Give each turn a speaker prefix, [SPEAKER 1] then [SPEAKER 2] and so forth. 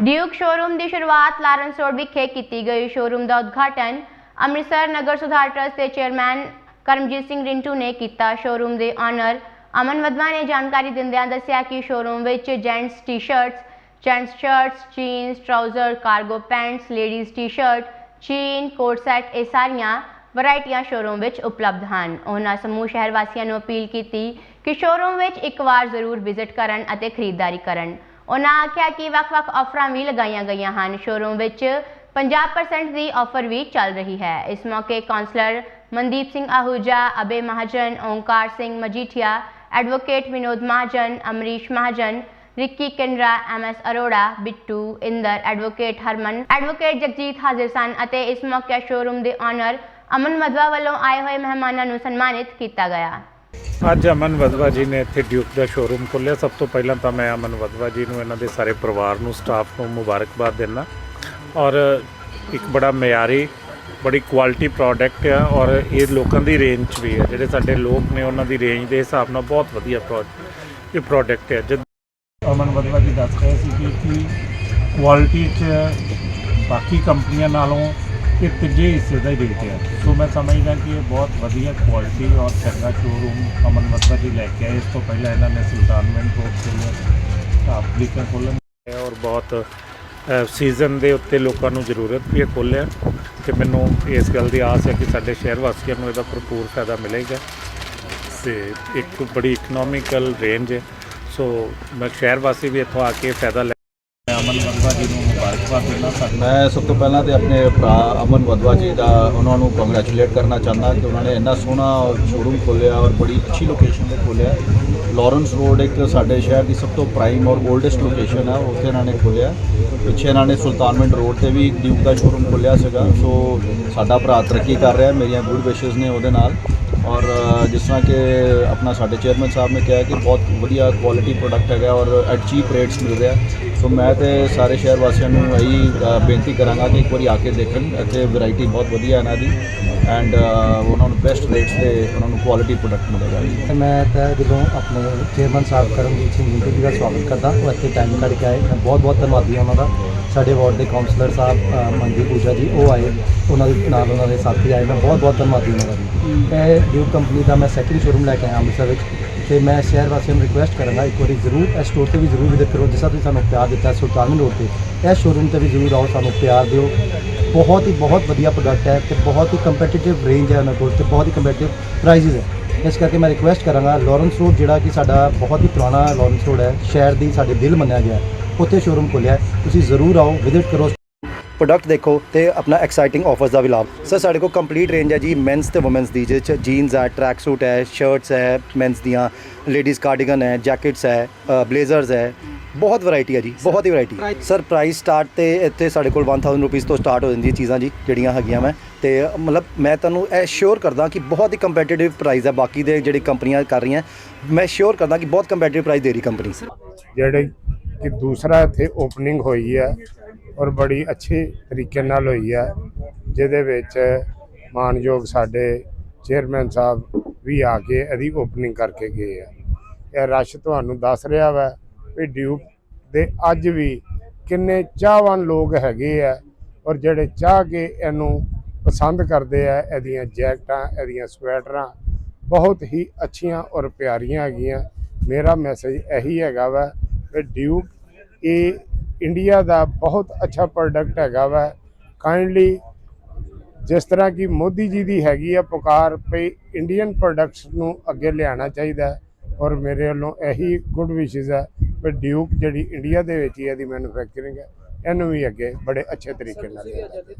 [SPEAKER 1] Duke showroom ਦੀ ਸ਼ੁਰੂਆਤ Lawrence road ਵਿਖੇ ਕੀਤੀ ਗਈ। ਸ਼ੋਰੂਮ ਦਾ ਉਦਘਾਟਨ ਅੰਮ੍ਰਿਤਸਰ ਨਗਰ ਸੁਧਾਰ ਟਰਸਟ ਦੇ ਚੇਅਰਮੈਨ ਕਰਮਜੀਤ ਸਿੰਘ ਰਿੰਟੂ ਨੇ ਕੀਤਾ। ਸ਼ੋਰੂਮ ਦੇ ਆਨਰ ਅਮਨ ਵਦਵਾ ਨੇ ਜਾਣਕਾਰੀ ਦਿੰਦਿਆਂ ਦੱਸਿਆ ਕਿ ਸ਼ੋਰੂਮ ਵਿੱਚ gents T-shirts, gents shirts, jeans, trouser, cargo pants, ladies T-shirt ਚੀਨ ਕੋਟ ਸੈਟ ਇਹ ਸਾਰੀਆਂ ਵੈਰਾਈਟੀਆਂ ਸ਼ੋਰੂਮ ਵਿੱਚ ਉਪਲਬਧ ਹਨ। ਉਹਨਾਂ ਸਮੂਹ ਸ਼ਹਿਰ ਵਾਸੀਆਂ ਨੂੰ ਅਪੀਲ ਕੀਤੀ ਕਿ ਸ਼ੋਰੂਮ ਵਿੱਚ ਇੱਕ ਵਾਰ ਜ਼ਰੂਰ ਵਿਜ਼ਿਟ ਕਰਨ ਅਤੇ ਖਰੀਦਦਾਰੀ ਕਰਨ। ਉਹਨਾਂ ਆਖਿਆ ਕਿ ਵੱਖ-ਵੱਖ ਆਫਰਾਂ ਵੀ ਲਗਾਈਆਂ ਗਈਆਂ ਹਨ। ਸ਼ੋਰੂਮ ਵਿੱਚ 50% ਦੀ ਆਫਰ ਵੀ ਚੱਲ ਰਹੀ ਹੈ। ਇਸ ਮੌਕੇ councillor Mandeep Singh Ahuja, Abhay Mahajan, Onkar Singh Majithia, advocate Vinod Mahajan, Amrish Mahajan, Ricky M S Arora, Bittu, Inder, advocate Harman, advocate Jagjit ਹਾਜ਼ਰ ਸਨ ਅਤੇ ਇਸ ਮੌਕੇ ਸ਼ੋਰੂਮ ਦੇ ਆਨਰ ਅਮਨ ਮਧਵਾ ਵੱਲੋਂ ਆਏ ਹੋਏ ਮਹਿਮਾਨਾਂ ਨੂੰ ਸਨਮਾਨਿਤ ਕੀਤਾ ਗਿਆ।
[SPEAKER 2] ਅੱਜ ਅਮਨ ਵਦਵਾ ਜੀ ਨੇ ਇੱਥੇ ਡਿਊਕ ਦਾ ਸ਼ੋਰੂਮ ਖੋਲ੍ਹਿਆ। ਸਭ ਤੋਂ ਪਹਿਲਾਂ ਤਾਂ ਮੈਂ ਅਮਨ ਵਦਵਾ ਜੀ ਨੂੰ ਇਹਨਾਂ ਦੇ ਸਾਰੇ ਪਰਿਵਾਰ ਨੂੰ ਸਟਾਫ ਨੂੰ ਮੁਬਾਰਕਬਾਦ ਦਿੰਦਾ। ਔਰ ਇੱਕ ਬੜਾ ਮਿਆਰੀ, ਬੜੀ ਕੁਆਲਿਟੀ ਪ੍ਰੋਡਕਟ ਆ ਔਰ ਇਹ ਲੋਕਾਂ ਦੀ ਰੇਂਜ 'ਚ ਵੀ ਹੈ ਜਿਹੜੇ ਸਾਡੇ ਲੋਕ ਨੇ, ਉਹਨਾਂ ਦੀ ਰੇਂਜ ਦੇ ਹਿਸਾਬ ਨਾਲ ਬਹੁਤ ਵਧੀਆ ਪ੍ਰੋਡਕਟ ਇਹ ਪ੍ਰੋਡਕਟ ਹੈ ਜਦ ਅਮਨ ਵਦਵਾ ਜੀ ਦੱਸ ਰਹੇ ਸੀ ਕਿ ਕਿ ਕੁਆਲਿਟੀ 'ਚ ਬਾਕੀ ਕੰਪਨੀਆਂ ਨਾਲੋਂ ਇਹ ਤੀਜੇ ਹਿੱਸੇ ਦਾ ਹੀ ਰੇਟ ਹੈ ਸੋ ਮੈਂ ਸਮਝਦਾ ਕਿ ਇਹ ਬਹੁਤ ਵਧੀਆ ਕੁਆਲਿਟੀ ਔਰ ਚੰਗਾ ਸ਼ੋਰੂਮ ਅਮਨ ਵਦਵਾ ਜੀ ਲੈ ਕੇ ਆਏ। ਇਸ ਤੋਂ ਪਹਿਲਾਂ ਇਹਨਾਂ ਨੇ ਸੁਲਤਾਨਵਿੰਡ ਰੋਡ ਖੋਲ੍ਹਿਆ ਆਪਲੀਕਾ ਖੋਲ੍ਹਣ ਔਰ ਬਹੁਤ ਸੀਜ਼ਨ ਦੇ ਉੱਤੇ ਲੋਕਾਂ ਨੂੰ ਜ਼ਰੂਰਤ ਵੀ ਹੈ ਖੋਲ੍ਹਿਆ। ਤੇ ਮੈਨੂੰ ਇਸ ਗੱਲ ਦੀ ਆਸ ਹੈ ਕਿ ਸਾਡੇ ਸ਼ਹਿਰ ਵਾਸੀਆਂ ਨੂੰ ਇਹਦਾ ਭਰਪੂਰ ਫਾਇਦਾ ਮਿਲੇਗਾ। ਤੇ ਇੱਕ ਬੜੀ ਇਕਨੋਮਿਕਲ ਰੇਂਜ ਹੈ। ਸੋ ਮੈਂ ਸ਼ਹਿਰ ਵਾਸੀ ਵੀ ਇੱਥੋਂ ਆ ਕੇ ਫਾਇਦਾ ਲੈ ਅਮਨ ਵਦਵਾ ਜੀ ਨੂੰ ਮੁਬਾਰਕਬਾਦ ਦਿੰਦਾ ਸਾਡੇ
[SPEAKER 3] ਮੈਂ ਸਭ ਤੋਂ ਪਹਿਲਾਂ ਤੇ ਆਪਣੇ ਭਰਾ ਅਮਨ ਵਦਵਾ ਜੀ ਦਾ ਉਹਨਾਂ ਨੂੰ ਕੰਗ੍ਰੈਚੁਲੇਟ ਕਰਨਾ ਚਾਹੁੰਦਾ ਕਿ ਉਹਨਾਂ ਨੇ ਇੰਨਾ ਸੋਹਣਾ ਸ਼ੋਰੂਮ ਖੋਲ੍ਹਿਆ ਔਰ ਬੜੀ ਅੱਛੀ ਲੋਕੇਸ਼ਨ ਤੇ ਖੋਲ੍ਹਿਆ। ਲਾਰੈਂਸ ਰੋਡ ਇੱਕ ਸਾਡੇ ਸ਼ਹਿਰ ਦੀ ਸਭ ਤੋਂ ਪ੍ਰਾਈਮ ਔਰ 올ਡੈਸਟ ਲੋਕੇਸ਼ਨ ਹੈ ਉੱਥੇ ਇਹਨਾਂ ਨੇ ਖੋਲ੍ਹਿਆ। ਪਿੱਛੇ ਇਹਨਾਂ ਨੇ ਸੁਲਤਾਨਵਿੰਡ ਰੋਡ ਤੇ ਵੀ ਡਿਊਕ ਦਾ ਸ਼ੋਰੂਮ ਖੋਲ੍ਹਿਆ ਸੀਗਾ। ਸੋ ਸਾਡਾ ਭਰਾ ਤਰੱਕੀ ਕਰ ਰਿਹਾ, ਮੇਰੀਆਂ ਗੁੱਡ ਵਿਸ਼ੇਸ ਨੇ ਉਹਦੇ ਨਾਲ। ਔਰ ਜਿਸ ਤਰ੍ਹਾਂ ਕਿ ਆਪਣਾ ਸਾਡੇ ਚੇਅਰਮੈਨ ਸਾਹਿਬ ਨੇ ਕਿਹਾ ਕਿ ਬਹੁਤ ਵਧੀਆ ਕੁਆਲਿਟੀ ਪ੍ਰੋਡਕਟ ਹੈਗਾ ਔਰ ਐਟ ਚੀਪ ਰੇਟਸ ਮਿਲ ਰਿਹਾ। ਸੋ ਮੈਂ ਤੇ ਸਾਰੇ ਸ਼ਹਿਰ ਵਾਸੀਆਂ ਨੂੰ ਇਹੀ ਬੇਨਤੀ ਕਰਾਂਗਾ ਕਿ ਇੱਕ ਵਾਰੀ ਆ ਕੇ ਦੇਖਣ। ਇੱਥੇ ਵੈਰਾਈਟੀ ਬਹੁਤ ਵਧੀਆ ਇਹਨਾਂ ਦੀ ਐਂਡ ਉਹਨਾਂ ਨੂੰ ਬੈਸਟ ਰੇਟਸ ਤੇ ਉਹਨਾਂ ਨੂੰ ਕੁਆਲਿਟੀ ਪ੍ਰੋਡਕਟ ਮਿਲੇਗਾ ਜੀ।
[SPEAKER 4] ਤੇ ਮੈਂ ਤਾਂ ਜਦੋਂ ਆਪਣੇ ਚੇਅਰਮੈਨ ਸਾਹਿਬ ਕਰਮਜੀਤ ਸਿੰਘ ਜੀ ਦਾ ਸਵਾਗਤ ਕਰਦਾ ਉਹ ਇੱਥੇ ਟਾਈਮ ਕੱਢ ਕੇ ਆਏ। ਮੈਂ ਬਹੁਤ ਬਹੁਤ ਧੰਨਵਾਦੀ ਹਾਂ ਉਹਨਾਂ ਦਾ। ਸਾਡੇ ਵਾਰਡ ਦੇ ਕਾਉਂਸਲਰ ਸਾਹਿਬ ਮਨਦੀਪ ਪੂਜਾ ਜੀ ਉਹ ਆਏ। ਉਹਨਾਂ ਦੇ ਨਾਲ ਉਹਨਾਂ ਦੇ ਸਾਥੀ ਆਏ। ਮੈਂ ਬਹੁਤ ਬਹੁਤ ਧੰਨਵਾਦੀ ਉਹਨਾਂ ਦਾ। ਇਹ ਡਿਊ ਕੰਪਨੀ ਦਾ ਮੈਂ ਸੈਕਿੰਡ ਸ਼ੋਰੂਮ ਲੈ ਕੇ ਆਇਆ ਅੰਮ੍ਰਿਤਸਰ ਵਿੱਚ। ਤੇ ਮੈਂ ਸ਼ਹਿਰ ਵਾਸੀਆਂ ਨੂੰ ਰਿਕੁਐਸਟ ਕਰਾਂਗਾ, ਇੱਕ ਵਾਰੀ ਜ਼ਰੂਰ ਇਸ ਸਟੋਰ ਤੇ ਵੀ ਜ਼ਰੂਰ ਵਿਜ਼ਿਟ ਕਰੋ ਜਿਸ ਤਰ੍ਹਾਂ ਤੁਸੀਂ ਸਾਨੂੰ ਪਿਆਰ ਦਿੱਤਾ ਸੁਲਤਾਨਵਿੰਡ ਰੋਡ ਤੇ। ਇਸ ਸ਼ੋਰੂਮ ਤੇ ਵੀ ਜ਼ਰੂਰ ਆਓ, ਸਾਨੂੰ ਪਿਆਰ ਦਿਓ। ਬਹੁਤ ਹੀ, ਬਹੁਤ ਵਧੀਆ ਪ੍ਰੋਡਕਟ ਹੈ ਤੇ ਬਹੁਤ ਹੀ ਕੰਪੀਟੀਟਿਵ ਰੇਂਜ ਹੈ ਉਹਨਾਂ ਕੋਲ ਤੇ ਬਹੁਤ ਹੀ ਕੰਪੀਟੀਟਿਵ ਪ੍ਰਾਈਸਿਸ ਹੈ। ਇਸ ਕਰਕੇ ਮੈਂ ਰਿਕੁਐਸਟ ਕਰਾਂਗਾ ਲਾਰੈਂਸ ਰੋਡ ਜਿਹੜਾ ਕਿ ਸਾਡਾ ਬਹੁਤ ਹੀ ਪੁਰਾਣਾ ਲਾਰੈਂਸ ਰੋਡ ਹੈ, ਸ਼ਹਿਰ ਦੀ ਸਾਡੇ ਦਿਲ ਮੰਨਿਆ ਗਿਆ ਉੱਥੇ ਸ਼ੋਰੂਮ ਖੋਲ੍ਹਿਆ ਤੁਸੀਂ ਜ਼ਰੂਰ ਆਓ ਵਿਜ਼ਿਟ ਕਰੋ।
[SPEAKER 5] ਪ੍ਰੋਡਕਟ ਦੇਖੋ ਤੇ ਆਪਣਾ ਐਕਸਾਈਟਿੰਗ ਆਫਰਸ ਦਾ ਵੀ ਲਾਭ। ਸਰ ਸਾਡੇ ਕੋਲ ਕੰਪਲੀਟ ਰੇਂਜ ਹੈ ਜੀ ਮੈਨਸ ਤੇ ਔਮਨਸ ਦੀ ਜਿਹਦੇ ਚ ਜੀਨਸ ਹੈ ਟਰੈਕ ਸੂਟ ਹੈ ਸ਼ਰਟਸ ਹੈ ਮੈਨਸ ਦੀਆਂ ਲੇਡੀਜ਼ ਕਾਰਡੀਗਨ ਹੈ ਜੈਕਟਸ ਹੈ ਬਲੇਜ਼ਰਸ ਹੈ। ਬਹੁਤ ਵੈਰਾਈਟੀ ਹੈ ਜੀ ਬਹੁਤ ਹੀ ਵੈਰਾਈਟੀ ਸਰ ਪ੍ਰਾਈਸ ਸਟਾਰਟ ਤੇ ਇੱਥੇ ਸਾਡੇ ਕੋਲ 1000 ਰੁਪੀਸ ਤੋਂ ਸਟਾਰਟ ਹੋ ਜਾਂਦੀਆਂ ਚੀਜ਼ਾਂ ਜੀ ਜਿਹੜੀਆਂ ਹੈਗੀਆਂ ਮੈਂ। ਤੇ ਮਤਲਬ ਮੈਂ ਤੁਹਾਨੂੰ ਇਹ ਸ਼ੋਰ ਕਰਦਾ ਕਿ ਬਹੁਤ ਹੀ ਕੰਪੀਟੀਟਿਵ ਪ੍ਰਾਈਸ ਹੈ ਬਾਕੀ ਦੇ ਜਿਹੜੀ ਕੰਪਨੀਆਂ ਕਰ ਰਹੀਆਂ ਮੈਂ ਸ਼ੋਰ ਕਰਦਾ ਕਿ ਬਹੁਤ ਕੰਪੀਟੀਟਿਵ ਪ੍ਰਾਈਸ ਦੇ ਰਹੀ ਕੰਪਨੀ
[SPEAKER 6] ਜਿਹੜੇ ਕਿ ਦੂਸਰਾ ਇੱਥੇ ਓਪਨਿੰਗ ਹੋਈ ਹੈ ਔਰ ਬੜੀ ਅੱਛੇ ਤਰੀਕੇ ਨਾਲ ਹੋਈ ਹੈ, ਜਿਹਦੇ ਵਿੱਚ ਮਾਨਯੋਗ ਸਾਡੇ ਚੇਅਰਮੈਨ ਸਾਹਿਬ ਵੀ ਆ ਕੇ ਇਹਦੀ ਓਪਨਿੰਗ ਕਰਕੇ ਗਏ ਆ। ਇਹ ਰਸ਼ ਤੁਹਾਨੂੰ ਦੱਸ ਰਿਹਾ ਵਾ ਵੀ ਡਿਊਕ ਦੇ ਅੱਜ ਵੀ ਕਿੰਨੇ ਚਾਹਵਾਨ ਲੋਕ ਹੈਗੇ ਆ ਔਰ ਜਿਹੜੇ ਚਾਹ ਕੇ ਇਹਨੂੰ ਪਸੰਦ ਕਰਦੇ ਆ, ਇਹਦੀਆਂ ਜੈਕਟਾਂ, ਇਹਦੀਆਂ ਸਵੈਟਰਾਂ, ਬਹੁਤ ਹੀ ਅੱਛੀਆਂ ਔਰ ਪਿਆਰੀਆਂ ਹੈਗੀਆਂ। ਮੇਰਾ ਮੈਸੇਜ ਇਹੀ ਹੈਗਾ ਵਾ ਕਿ ਡਿਊਕ ਇਹ ਇੰਡੀਆ ਦਾ ਬਹੁਤ ਅੱਛਾ ਪ੍ਰੋਡਕਟ ਹੈਗਾ ਵਾ। ਕਾਈਂਡਲੀ ਜਿਸ ਤਰ੍ਹਾਂ ਕਿ ਮੋਦੀ ਜੀ ਦੀ ਹੈਗੀ ਆ ਪੁਕਾਰ ਪਈ ਇੰਡੀਅਨ ਪ੍ਰੋਡਕਟਸ ਨੂੰ ਅੱਗੇ ਲਿਆਉਣਾ ਚਾਹੀਦਾ ਔਰ ਮੇਰੇ ਵੱਲੋਂ ਇਹੀ ਗੁੱਡ ਵਿਸ਼ੇਸ ਹੈ ਕਿ ਡਿਊਕ ਜਿਹੜੀ ਇੰਡੀਆ ਦੇ ਵਿੱਚ ਹੀ ਇਹਦੀ ਮੈਨੂਫੈਕਚਰਿੰਗ ਹੈ, ਇਹਨੂੰ ਵੀ ਅੱਗੇ ਬੜੇ ਅੱਛੇ ਤਰੀਕੇ ਨਾਲ ਲਿਆਉਣਾ